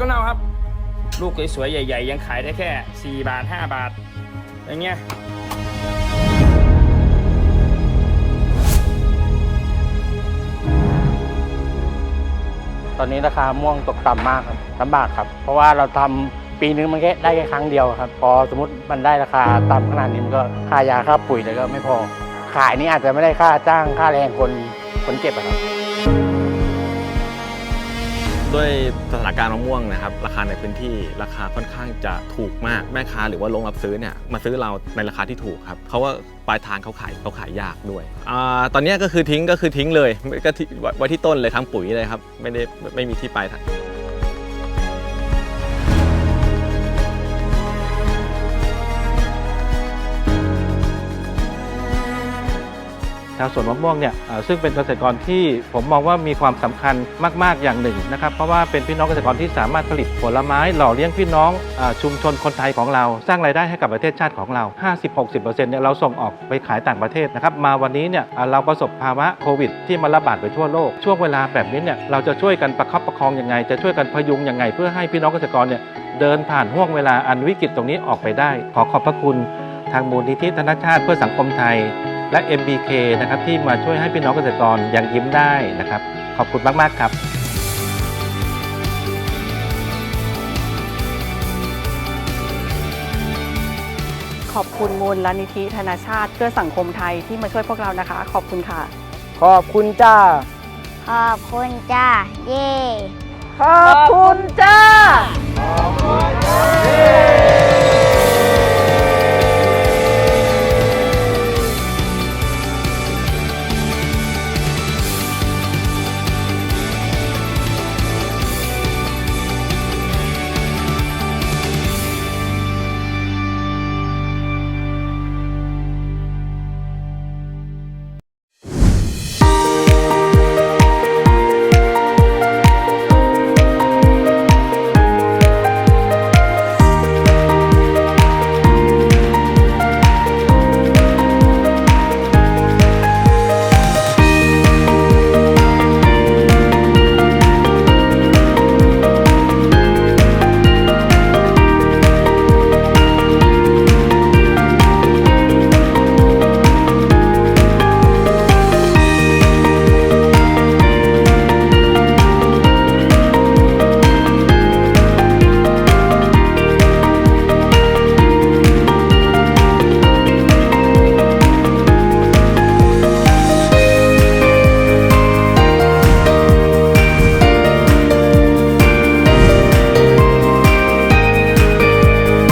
ก็เน่าครับ ลูกสวยๆใหญ่ ๆ ยังขายได้แค่ 4 บาท 5 บาท อย่างเงี้ยตอนนี้ราคาม่วงตกต่ำมากครับลำบากครับ เพราะว่าเราทำปีนึงมันแค่ได้แค่ครั้งเดียวครับ พอสมมติมันได้ราคาต่ำขนาดนี้มันก็ค่ายาค่าปุ๋ยเลยก็ไม่พอ ขายนี่อาจจะไม่ได้ค่าจ้างค่าแรงคนคนเก็บอะครับ ด้วยสถานการณ์มะม่วงนะครับ ราคาในพื้นที่ราคาค่อนข้างจะถูกมากแม่ค้าหรือว่าโรงรับซื้อเนี่ยมาซื้อเราในราคาที่ถูกครับเขาว่าปลายทางเขาขายเขาขายยากด้วยอตอนนี้ก็คือทิ้งก็คือทิ้งเลยก็ไว้ที่ต้นเลยทั้งปุ๋ยเลยครับไม่ได้ไม่มีที่ปลายทางาวสวนมะม่วงเนี่ยซึ่งเป็นเกษตรกรที่ผมมองว่ามีความสำคัญมาก ๆ อย่างหนึ่งนะครับเพราะว่าเป็นพี่น้องเกษตรกรที่สามารถผลิตผลไม้หล่อเลี้ยงพี่น้องอชุมชนคนไทยของเรา สร้างรายได้ให้กับประเทศชาติของเรา 50-60%เนี่ยเราส่งออกไปขายต่างประเทศนะครับมาวันนี้เนี่ยเราประสบภาวะโควิด ที่มาระบาดไปทั่วโลก ช่วงเวลาแบบนี้เนี่ยเราจะช่วยกันประคับประคองยังไง จะช่วยกันพยุงยังไง เพื่อให้พี่น้องเกษตรกรเนี่ยเดินผ่านห่วงเวลาอันวิกฤตตรงนี้ออกไปได้ ขอขอบพระคุณทางมูลนิธิธนชาติเพื่อสังคมไทย และ MBK นะครับที่มาช่วยให้พี่น้องเกษตรกรยังยิ้มได้นะครับ ขอบคุณมาก ๆ ครับขอบคุณมูลลนิธิธนาชาติเพื่อสังคมไทยที่มาช่วยพวกเรานะคะ ขอบคุณค่ะ ขอบคุณจ้า ขอบคุณจ้า เย่ขอบคุณจ้าเย้